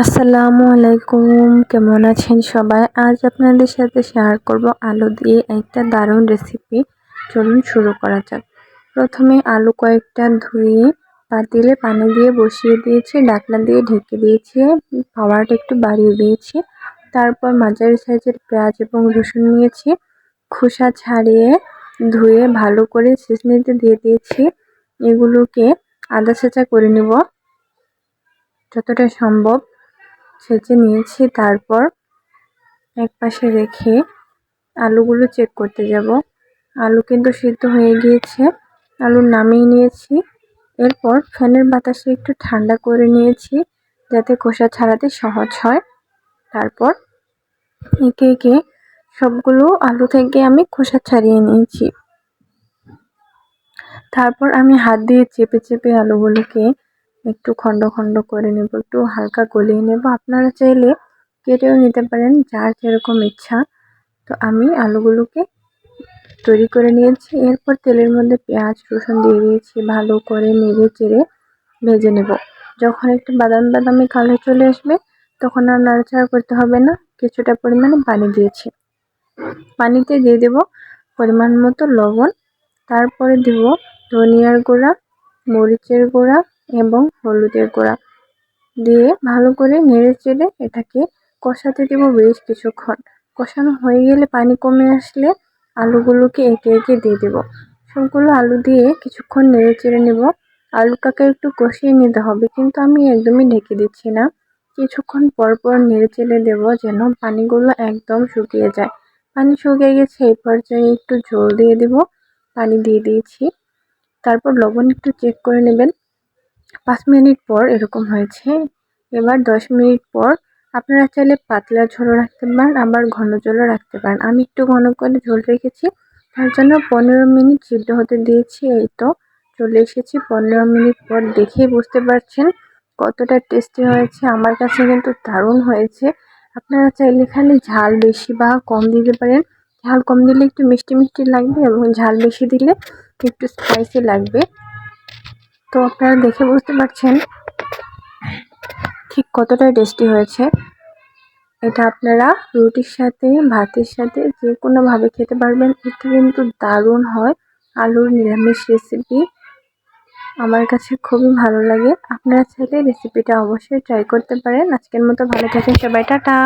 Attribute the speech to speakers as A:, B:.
A: আসসালামু আলাইকুম। কেমন আছেন সবাই? আজ আপনাদের সাথে শেয়ার করব আলু দিয়ে একটা দারুণ রেসিপি চলুন শুরু করা যাক। প্রথমে আলু কয়েকটা ধুয়ে পাতিলে পানি দিয়ে বসিয়ে দিয়েছি ডাকনা দিয়ে ঢেকে দিয়েছি পাওয়ারটা একটু বাড়িয়ে দিয়েছি। তারপর মাঝারি সাইজের পেঁয়াজ এবং রসুন নিয়েছি। খোসা ছাড়িয়ে ধুয়ে ভালো করে নিতে দিয়ে দিয়েছি। এগুলোকে আদা সেচা করে নেব। যতটা সম্ভব। সেচে নিয়েছি। তারপর এক পাশে রেখে আলুগুলো চেক করতে যাব। আলু কিন্তু সিদ্ধ হয়ে গিয়েছে। আলু নামিয়ে নিয়েছি। এরপর ফ্যানের বাতাসে একটু ঠান্ডা করে নিয়েছি যাতে খোসা ছাড়াতে সহজ হয়। তারপর একে একে সবগুলো আলু থেকে আমি খোসা ছাড়িয়ে নিয়েছি। তারপর আমি হাত দিয়ে চেপে চেপে আলুগুলোকে একটু খন্ড খন্ড করে নেব, একটু হালকা গলিয়ে নেব। আপনারা চাইলে কেটেও নিতে পারেন, যার যেরকম ইচ্ছা। তো আমি আলুগুলোকে তৈরি করে নিয়েছি। এরপর তেলের মধ্যে পেঁয়াজ, রসুন দিয়ে দিয়েছি, ভালো করে নেড়ে চেড়ে ভেজে নেব। যখন একটু বাদামি বাদামি কালো চলে আসবে, তখন আর নাড়াচাড়া করতে হবে না। কিছুটা পরিমাণে পানি দিয়েছি। পানিতে দিয়ে দেব পরিমাণ মতো লবণ। তারপরে দিব ধনিয়ার গুঁড়া, মরিচের গুঁড়া এবং হলুদের গুঁড়া দিয়ে ভালো করে নেড়ে চেড়ে এটাকে কষাতে দেবো বেশ কিছুক্ষণ। কষানো হয়ে গেলে পানি কমে আসলে আলুগুলোকে একে একে দিয়ে দেব। সবগুলো আলু দিয়ে কিছুক্ষণ নেড়ে চেড়ে নেব। আলুটাকে একটু কষিয়ে নিতে হবে, কিন্তু আমি একদমই ঢেকে দিচ্ছি না। কিছুক্ষণ পর পর নেড়ে চেড়ে দেবো যেন পানিগুলো একদম শুকিয়ে যায়। পানি শুকিয়ে গেছে, এই পর্যায়ে একটু ঝোল দিয়ে দেব। পানি দিয়ে দিয়েছি। তারপর লবণ একটু চেক করে নেবেন। পাঁচ মিনিট পর এরকম হয়েছে। এবার দশ মিনিট পর আপনারা চাইলে পাতলা ঝোলও রাখতে পারেন, আবার ঘন ঝোলও রাখতে পারেন। আমি একটু ঘন করে ঝোল রেখেছি, তার জন্য পনেরো মিনিট সিদ্ধ হতে দিয়েছি। এই তো চলে এসেছি পনেরো মিনিট পর, দেখেই বুঝতে পারছেন কতটা টেস্টি হয়েছে। আমার কাছে কিন্তু দারুণ হয়েছে। আপনারা চাইলে খালি ঝাল বেশি বা কম দিতে পারেন। ঝাল কম দিলে একটু মিষ্টি মিষ্টি লাগবে এবং ঝাল বেশি দিলে একটু স্পাইসি লাগবে। তো আপনারা দেখে বুঝতে পারছেন ঠিক কতটা টেস্টি হয়েছে। এটা আপনারা রুটির সাথে, ভাতের সাথে যে কোনোভাবে খেতে পারবেন। এটা কিন্তু দারুণ হয়। আলুর নিরামিষ রেসিপি আমার কাছে খুবই ভালো লাগে। আপনারা চাইলে রেসিপিটা অবশ্যই ট্রাই করতে পারেন। আজকের মতো ভালো থাকেন সবাই। টাটা!